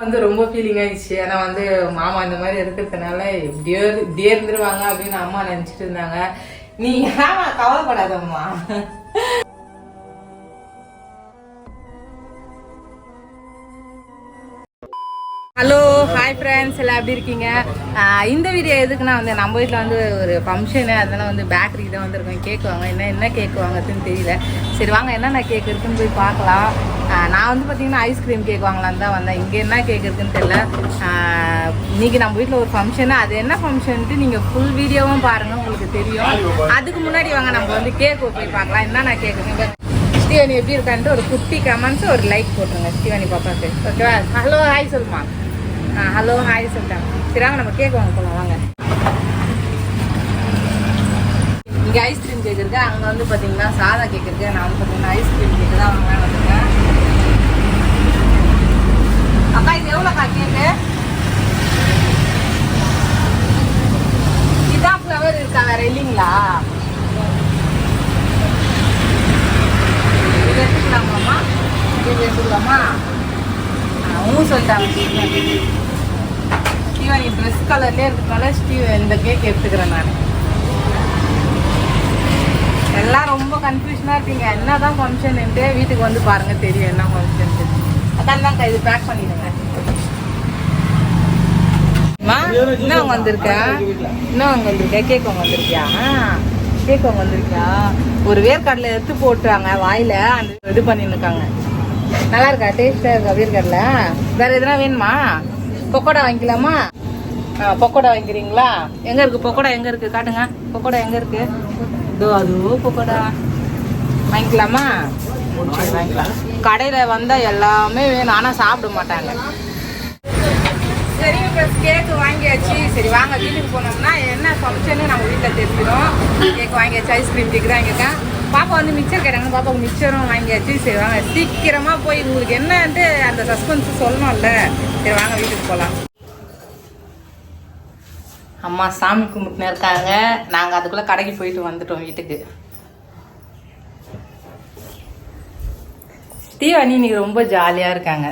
வந்து ரொம்ப ஃபீலிங் ஆயிடுச்சு. ஏன்னா வந்து மாமா இந்த மாதிரி இருக்கிறதுனால இப்படியே இப்படியே இருந்துருவாங்க அப்படின்னு அம்மா நினைச்சிட்டு இருந்தாங்க. நீ ஏமா கவலைப்படாதம்மா? ஹாய் ஃப்ரெண்ட்ஸ் எல்லாம் எப்படி இருக்கீங்க? இந்த வீடியோ எதுக்குன்னா வந்து நம்ம வீட்டில் வந்து ஒரு ஃபங்க்ஷனு அதெல்லாம் வந்து பேக்கரி தான் வந்துருக்கோம். கேக் வாங்க என்ன என்ன கேக் வாங்குறதுன்னு தெரியல. சரி வாங்க என்னென்ன கேக் இருக்குன்னு போய் பார்க்கலாம். நான் வந்து பார்த்தீங்கன்னா ஐஸ்கிரீம் கேக் வாங்கலான்னு தான் வந்தேன். இங்கே என்ன கேக் இருக்குன்னு தெரியல. இன்றைக்கி இன்னைக்கு நம்ம வீட்டில் ஒரு ஃபங்க்ஷனு அது என்ன ஃபங்க்ஷன்ட்டு நீங்கள் ஃபுல் வீடியோவும் பாருங்கள் உங்களுக்கு தெரியும். அதுக்கு முன்னாடி வாங்க நம்ம வந்து கேக் போய் பார்க்கலாம். என்னென்ன கேக்குங்க ஸ்ரீவாணி எப்படி இருக்கான்ட்டு ஒரு குட்டி கமெண்ட்ஸ் ஒரு லைக் போட்டுருங்க. ஸ்ரீவாணி பாப்பாக்கு ஓகேவா ஹலோ ஹாய் சொல்லுமா. ஹலோ ஹாய் சொல்லிட்டாங்க சரி நம்ம கேக் வாங்க போகலாம் வாங்க. இங்கே ஐஸ்கிரீம் கேக் இருக்கு. அங்கே வந்து பார்த்தீங்கன்னா சாதா கேக் இருக்கு. நான் வந்து பார்த்தீங்கன்னா ஐஸ்கிரீம் கேக் தான் வாங்க வந்துருக்கேன். அக்கா இது எவ்வளோக்கா கேக்கு இதான் ஃப்ளவர் இருக்கா? வேற இல்லைங்களா? இது எடுத்துக்கலாமாம்மா? இது எடுத்துக்கலாமா? அவங்க சொல்லிட்டாங்க. ஸ்டீவன் கலர்லேயே இருக்கிறதுனால ஸ்டீவ் இந்த கேக் எடுத்துக்கிறேன் நான். எல்லாம் ரொம்ப கன்ஃபியூஷனாக இருக்கீங்க. என்ன தான் ஃபங்க்ஷன்ட்டு வீட்டுக்கு வந்து பாருங்க தெரியும் என்ன ஃபங்க்ஷன்ட்டு அதான் தான் இது பேக் பண்ணிடுங்க. இன்னும் என்ன அவங்க வந்திருக்க என்ன அவங்க வந்திருக்க கேக் அவங்க வந்திருக்கியா கேக் அவங்க வந்திருக்கியா? ஒரு வேர்க்கடலை எடுத்து போட்டுறாங்க வாயில. அந்த இது பண்ணின்னு இருக்காங்க நல்லா இருக்கா? டேஸ்டா இருக்கா வேர்க்கடலை? வேற எதுனா வேணுமா? பக்கோடா வாங்கிக்கலாமா? பக்கோடா வாங்கிக்கிறீங்களா? எங்க இருக்கு? பக்கோடா எங்க இருக்கு? காட்டுங்க. பக்கோடா எங்க இருக்கு? இதோ அதுவோ பக்கோடா. வாங்கிக்கலாமா? சரி, வாங்கிக்கலாம். கடையில வந்தா எல்லாமே வேணும். ஆனா சாப்பிட மாட்டாங்க. சரி கேக்கு வாங்கியாச்சு. சரி வாங்க வீட்டுக்கு போனோம்னா என்ன ஃபங்க்ஷனு நம்ம வீட்டில் தெரிஞ்சிடும். கேக் வாங்கியாச்சு ஐஸ்கிரீம் கேக் தான் வாங்கியிருக்கேன் பாப்பா வந்து மிக்சர் கேட்டாங்க. பாப்பாவுக்கு மிக்சரும் வாங்கியாச்சு. சரி வாங்க. சீக்கிரமாக போய் உங்களுக்கு என்னன்ட்டு அந்த சஸ்பென்ஸ் சொல்லணும்ல. சரி வாங்க வீட்டுக்கு போகலாம் அம்மா சாமி கும்பிட்டுன்னு இருக்காங்க. நாங்கள் அதுக்குள்ளே கடைக்கு போயிட்டு வந்துட்டோம் வீட்டுக்கு. ஸ்டீவானி இன்னைக்கு ரொம்ப ஜாலியாக இருக்காங்க.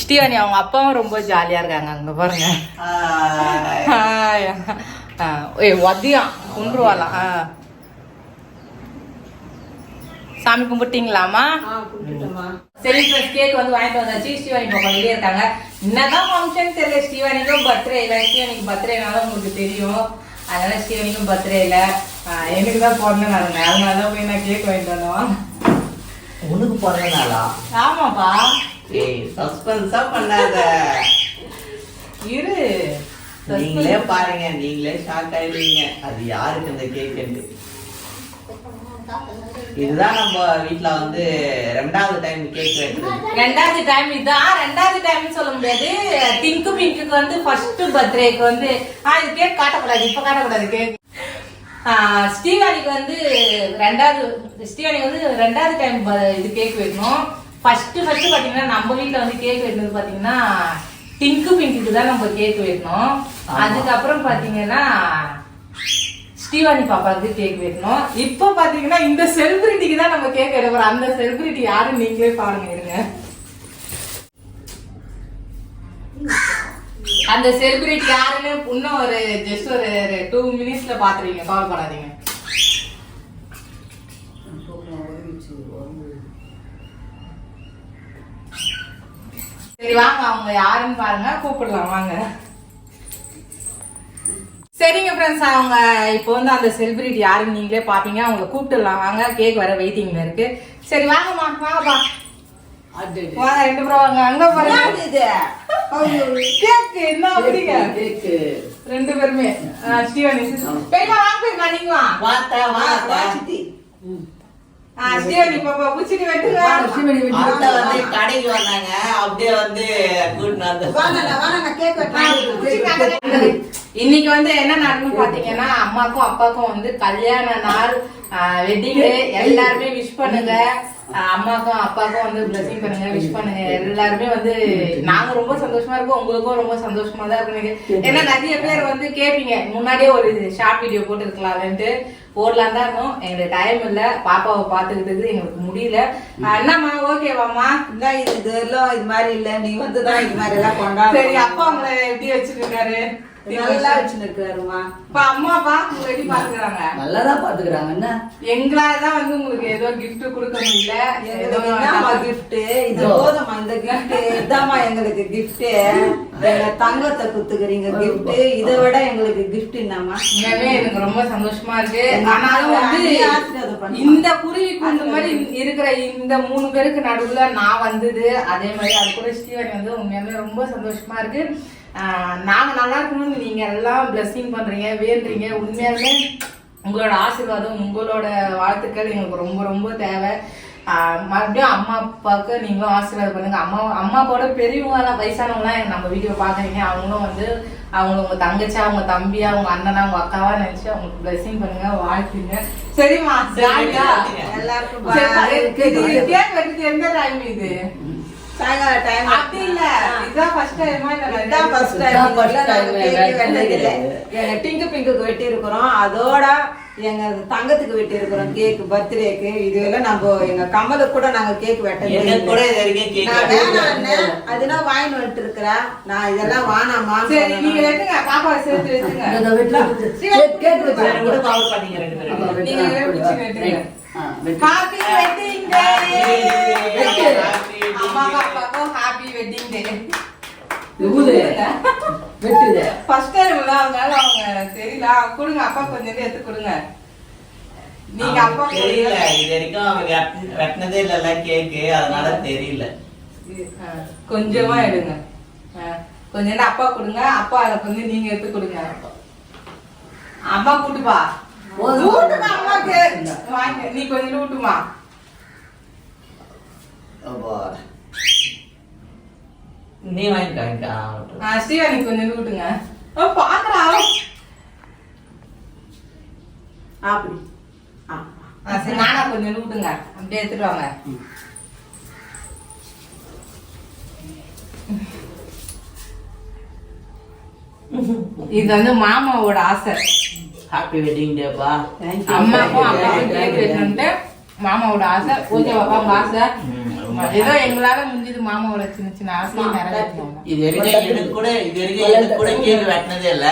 ஸ்ரீவாணி அவங்க அப்பாவும் ரொம்ப ஜாலியா இருக்காங்க. அங்க பாருங்க. வத்தியம் கும்பிடுவாளாம் ஆ. சாமி கும்பிட்டீங்களாமா சரி கேக் வந்து வாங்கிட்டு வந்தாச்சு ஸ்ரீவாணி பாப்பா வெளியே இருக்காங்க. என்னதான் ஃபங்க்ஷன் தெரியல ஸ்ரீவாணிக்கும் பர்த்டே இல்லை. ஸ்ரீவாணிக்கு பர்த்டேனால உங்களுக்கு தெரியும். அதனால ஸ்ரீவாணிக்கும் பர்த்டே இல்லை. எனக்கு தான் பிறந்த நாளுங்க அதனால தான் போய் நான் கேக் வாங்கிட்டு வந்தோம். உனக்கு பிறந்த நாளா? ஆமாப்பா. ஏய் சஸ்பென்ஸா பண்ணாத. இரு. நீங்களே பாருங்க நீங்களே ஷாக் ஆயிடுவீங்க. அது யாருக்கு இந்த கேக் இதுதான் நம்ம வீட்ல வந்து ரெண்டாவது டைம் கேக் வெட்டுறது ரெண்டாவது டைம் இதான் ரெண்டாவது டைம் சொல்ல முடியாது. டிங்கு பிங்குக்கு வந்து ஃபர்ஸ்ட் பர்த்டேக்கு வந்து ஆ இது கேக் காட்டக்கூடாது இப்ப காட்டக்கூடாது கேக் ஸ்ரீவாணிக்கு வந்து ரெண்டாவது ஸ்ரீவாணிக்கு வந்து ரெண்டாவது டைம் இது கேக் வைக்கணும் ஃபர்ஸ்ட் ஃபர்ஸ்ட் பாத்தீங்கன்னா நம்ம வீட்ல வந்து கேக் வைக்கிறது பாத்தீங்கன்னா டிங்கு பிங்குக்கு தான் நம்ம கேக் வைக்கணும் ஆமா. அதுக்கப்புறம் பாத்தீங்கன்னா ஸ்ரீவாணி பாப்பாவுக்கு கேக் வெட்டணும். இப்போ பாத்தீங்கன்னா இந்த செலிபிரிட்டிக்கு தான் நம்ம கேக் எடுக்கிறோம் அந்த செலிபிரிட்டி யாரும் நீங்களே பாருங்க இருங்க. அந்த செலிபிரிட்டி யாருன்னு இன்னும் ஒரு ஜஸ்ட் ஒரு டூ மினிட்ஸ்ல பாத்துருவீங்க. பண்ணாதீங்க சரி வாங்க. அவங்க யாருன்னு பாருங்க. கூப்பிடலாம். வாங்க. சரிங்க ஃப்ரெண்ட்ஸ் அவங்க இப்போ வந்து அந்த செலிபிரிட்டி யாருன்னு நீங்களே பாப்பீங்க. அவங்கள கூப்பிட்டுலாம் வாங்க கேக் வர வெயிட்டிங்ல இருக்கு. சரி வாங்கம்மா வாங்கப்பா. வாங்க ரெண்டு பேரும் வாங்க. அங்க பாருங்க. கேக் என்ன அப்படிங்க? ரெண்டு பேருமே. ஆ, ஸ்ரீவாணி பெரியமா வாங்க பெரியமா நீங்க வா. வாத்தா வாத்தா. ஆ, கடைக்கு வந்தாங்க. அப்படியே வந்து இன்னைக்கு வந்து என்ன நடக்கும் பாத்தீங்கன்னா அம்மாக்கும் அப்பாக்கும் வந்து கல்யாண நாள் வெட்டிங் எல்லாருமே விஷ் பண்ணுங்க. அம்மாக்கும் அப்பாவுக்கும் வந்து பிளஸிங் பண்ணுங்க விஷ் பண்ணுங்க. எல்லாருமே வந்து நாங்க ரொம்ப சந்தோஷமா இருக்கோம். உங்களுக்கும் ரொம்ப சந்தோஷமா தான் இருக்கு ஏன்னா நிறைய பேர் வந்து கேப்பீங்க. முன்னாடியே ஒரு ஷார்ட் வீடியோ போட்டு இருக்கலாம்ட்டு போடலாம் தான் இருந்தோம் எங்களுக்கு டைம் இல்ல. பாப்பாவை பாத்துக்கிட்டது எங்களுக்கு முடியல. என்னம்மா? ஓகேவாம்மா இந்த இது இது மாதிரி இல்ல. நீ வந்து தான் இது மாதிரி எல்லாம் கொண்டாடு சரி அப்பா உங்களை எப்படி வச்சிருக்காரு? நல்லா இப்ப அம்மா அப்பா உங்களை எப்படி பாத்துக்கிறாங்க நல்லாதான் பாத்துக்கிறாங்க என்ன? எங்களால தான் வந்து உங்களுக்கு ஏதோ gift கொடுக்க முடியல. ஏதோ gift? இது. போதும்மா இந்த gift. இதாம்மா எங்களுக்கு gift. எங்க தங்கத்தை குத்துக்கிறீங்க gift. இதை விட எங்களுக்கு gift என்னம்மா? உண்மையாவே எனக்கு ரொம்ப சந்தோஷமா இருக்கு. ஆனாலும் வந்து. இந்த குருவி குண்டு மாதிரி இருக்கிற இந்த மூணு பேருக்கு நடுவுல நான் வந்தது. அதே மாதிரி அது கூட ஸ்ரீவாணி வந்து உண்மையாவே ரொம்ப சந்தோஷமா இருக்கு. ஆஹ் நாங்க நல்லா இருக்கணும்னு நீங்க எல்லாம் blessing பண்றீங்க வேண்டுறீங்க. உண்மையாலுமே உங்களோட ஆசீர்வாதம் உங்களோட வாழ்த்துக்கள் எங்களுக்கு ரொம்ப ரொம்ப தேவை. மறுபடியும் அம்மா அப்பாவுக்கு நீங்களும் ஆசீர்வாதம் பண்ணுங்க. அம்மா அம்மா அப்பாவோட பெரியவங்க வயசானவங்களாம் நம்ம வீடியோ பாக்குறீங்க அவங்களும் வந்து அவங்க உங்க தங்கச்சி அவங்க தம்பியா அவங்க அண்ணனா அவங்க அக்காவா நினைச்சு அவங்களுக்கு blessing பண்ணுங்க வாழ்த்துங்க. சரிம்மா? ஜாலியா? எல்லாருக்கும் கேக் எந்த டைம் இது? சாயங்கால டைம் அப்படி இல்ல. இதுதான் ஃபர்ஸ்ட் டைமா இதான் ஃபர்ஸ்ட் டைம் இதான் வெட்டதில்ல. எங்க டிங்கு பிங்குக்கு வெட்டி இருக்கிறோம் அதோட எங்க தங்கத்துக்கு வெட்டி இருக்கிறோம் கேக் பர்த்டேக்கு இது எல்லாம் நம்ம எங்க கமலுக்கு கூட நாங்க கேக் வெட்டது கூட அதெல்லாம் வாங்கிட்டு வந்துட்டு இருக்கிறேன். நான் இதெல்லாம் வானாமா சரி நீங்க வெட்டுங்க. பாப்பாவை சேர்த்து வச்சுங்க கேக் வச்சு கூட பண்ணீங்க ரெண்டு பேரும். நீங்க வெட்டு, வெட்டுங்க. Happy wedding day. அம்மாக்கும் அப்பாக்கும் ஹாப்பி வெட்டிங் டே ஊது. வெட்டுது ஃபர்ஸ்ட் டைம்ல அதனால அவங்க தெரியல கொடுங்க அப்பா கொஞ்சம் எடுத்து கொடுங்க நீங்க அப்பா தெரியல. இது வரைக்கும் அவங்க வெட்ட- வெட்டினதே இல்லல்ல கேக்கு அதனால தெரியல கொஞ்சமா எடுங்க கொஞ்சம் அப்பா கொடுங்க அப்பா அதை கொஞ்சம் நீங்க எடுத்து கொடுங்க அம்மா கூட்டுப்பா. ஊட்டுமா அம்மாக்கு வாங்க. நீ கொஞ்சம் ஊட்டுமா நீ வாங்கிட்டு வாங்கிக்கா ஆ, ஸ்ரீவாணி கொஞ்சம் ஊட்டுங்க ஓ, பாக்குறா. அப்படி சரி நானா கொஞ்சம் ஊட்டுங்க அப்படியே எடுத்துட்டு வாங்க. இது வந்து மாமாவோட ஆசை. ஹாப்பி வெட்டிங் டேப்பா Thank you. அம்மாக்கும் அப்பாவுக்கும் கேக் வெட்டணும்ட்டு மாமாவோட ஆசை. ஓகே பாப்பா உங்க ஆசை ஏதோ எங்களால முடிஞ்சது மாமாவோட சின்ன சின்ன ஆசையை நிறைவேற்றணும் இது வரைக்கும் எனக்கு கூட இது வரைக்கும் எனக்கு கூட கேக் வெட்டினதே இல்ல.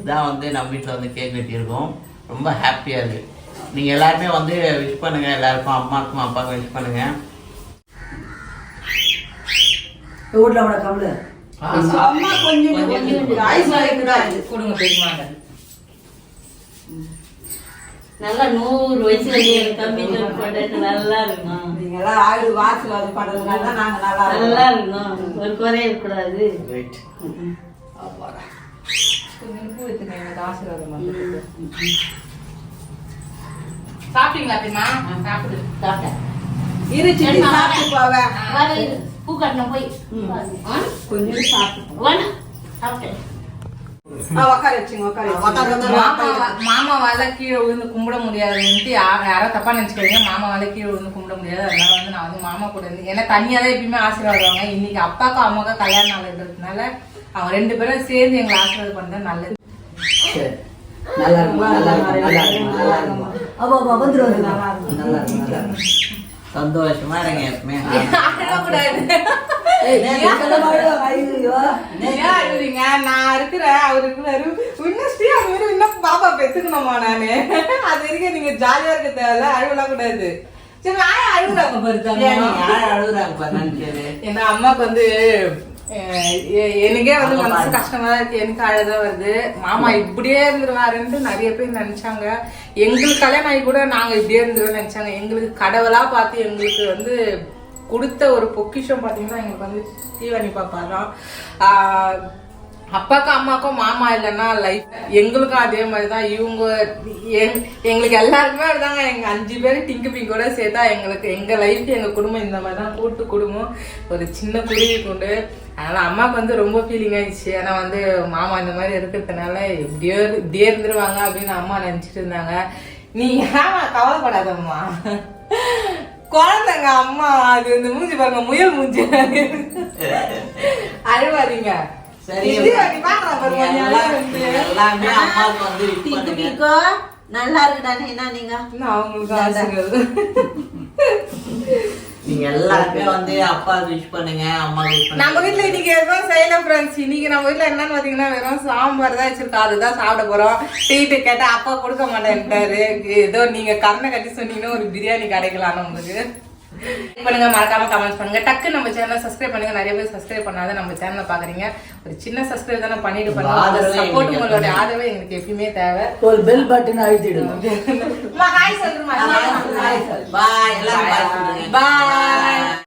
இதான் வந்து நம்ம வீட்ல வந்து கேக் வெட்டியிருக்கோம். ரொம்ப ஹாப்பியா இருக்கு. நீங்க எல்லாருமே வந்து விஷ் பண்ணுங்க. எல்லாருக்கும் அம்மாக்கும் அப்பாவுக்கும் விஷ் பண்ணுங்க. வீட்டுல அவட கவலை அம்மா கொஞ்சம் கொஞ்சம். கொடுங்க பெரியமாங்க நல்லா நூறு வயசு வரைக்கும் தம்பி போட்டு நல்லா இருக்கணும் நீங்க எல்லாம் ஆயுள் ஆசீர்வாதம் பண்றதுனால தான் நாங்க நல்லா நல்லா இருக்கணும். ஒரு குறை இருக்கக்கூடாது. சாப்பிட்டீங்களா பெரியமா சாப்பிடு சாப்பிட்டேன். இரு சிட்டி சாப்பிட்டு போவேன். பூ கட்டணும் போய்? கொஞ்சம் சாப்பிட்டு சாப்பிட்டேன். மாமாவால கீழே விழுந்து கும்பிட முடியாதுன்ட்டு யாரும் தப்பா நினைச்சுக்காதீங்க. மாமாவால கீழே விழுந்து கும்பிட முடியாது. அதனால வந்து நான் வந்து மாமா கூட இருந்து ஏன்னா தனியா தான் எப்பயுமே ஆசீர்வாதம் இன்னைக்கு அப்பாக்கும் அம்மாக்கும் கல்யாணம் நாளுன்றதுனால அவங்க ரெண்டு பேரும் சேர்ந்து எங்களை ஆசீர்வாதம் பண்ணது நல்லது. சரி. நல்லா இருக்கும்? நல்லா இருக்கும்? நல்லா இருக்கும்? நல்லா இருக்கும்? அவ அவ வந்துருவாரு நல்லா இருக்கும்? நல்லா இருக்கும்? நல்லா இருக்கும்? சந்தோஷமா இருங்க எப்பவுமே. நான் இருக்கிறேன் அவர் இருக்கிறாரு இன்னும் ஸ்ரீ அவர் இன்னும் பாப்பா பெத்துக்கணுமா நானு? அது வரைக்கும் நீங்க ஜாலியா இருக்க தேவையில்ல அழுவலாம் கூடாது. சரி நான் அழுகுறாங்க பாரு ஏன் நீ தங்கம். யார் அழுகுறாங்க ஏன்னா அம்மாக்கு வந்து எனக்கே வந்து மனசு கஷ்டமா இருக்கு எனக்கு அழகா வருது. மாமா இப்படியே இருந்துருவாருன்ட்டு நிறைய பேர் நினைச்சாங்க. எங்களுக்கு கல்யாணம் ஆகி கூட நாங்க இப்படியே இருந்துருவோம்னு நினைச்சாங்க. எங்களுக்கு கடவுளா பார்த்து எங்களுக்கு வந்து கொடுத்த ஒரு பொக்கிஷம் பார்த்தீங்கன்னா எங்களுக்கு வந்து தீவாணி பாப்பா தான். அப்பாக்கும் அம்மாக்கும் மாமா இல்லைன்னா லைஃப் எங்களுக்கும் அதே மாதிரி தான் இவங்க எங்- எங்களுக்கு எல்லாருக்குமே அப்படிதாங்க. எங்கள் அஞ்சு பேர் டிங்கு பிங்கோட சேர்த்தா எங்களுக்கு எங்கள் லைஃப் எங்கள் குடும்பம் இந்த மாதிரி தான் கூட்டு குடும்பம். ஒரு சின்ன குருவி கொண்டு. அதனால் அம்மாவுக்கு வந்து ரொம்ப ஃபீலிங் ஆயிடுச்சு. ஆனால் வந்து மாமா இந்த மாதிரி இருக்கிறதுனால எப்படியோ இப்படியே இருந்துருவாங்க அப்படின்னு அம்மா நினச்சிட்டு இருந்தாங்க. நீ ஏன் கவலைப்படாதம்மா? குழந்தைங்க அம்மா அது இந்த மூஞ்சி பாருங்க முயல் மூஞ்சி. அழுவாதீங்க. நல்லா இருக்குடானே என்ன நீங்க? அவங்களுக்கு ஆசைகள். நீங்க எல்லாருமே வந்து அப்பா விஷ் பண்ணுங்க அம்மா விஷ் நம்ம வீட்ல இன்னைக்கு எதுவும் செய்யல ஃப்ரெண்ட்ஸ் இன்னைக்கு நம்ம வீட்ல என்னன்னு பாத்தீங்கன்னா வெறும் சாம்பார் தான் வச்சிருக்கோம் அதுதான் சாப்பிட போறோம். டீட்டு கேட்டா அப்பா கொடுக்க மாட்டேன்ட்டாரு. ஏதோ நீங்க கண்ணை கட்டி சொன்னீங்கன்னா ஒரு பிரியாணி கிடைக்கலாம் உங்களுக்கு. பண்ணுங்க மறக்காம கமெண்ட்ஸ் பண்ணுங்க. டக்கு நம்ம சேனலை சப்ஸ்கிரைப் பண்ணுங்க. நிறைய பேர் சப்ஸ்கிரைப் பண்ணாத நம்ம சேனலை பாக்குறீங்க. ஒரு சின்ன சப்ஸ்கிரைப் தானே பண்ணிட்டு பண்ணுங்க. ஆதரவு சப்போர்ட் எப்பவுமே. ஆதரவு எங்களுக்கு எப்பயுமே தேவை. ஒரு பெல் பட்டன் அழுத்திடுங்க. சொல்லுமா பாய் எல்லாரும் பாய்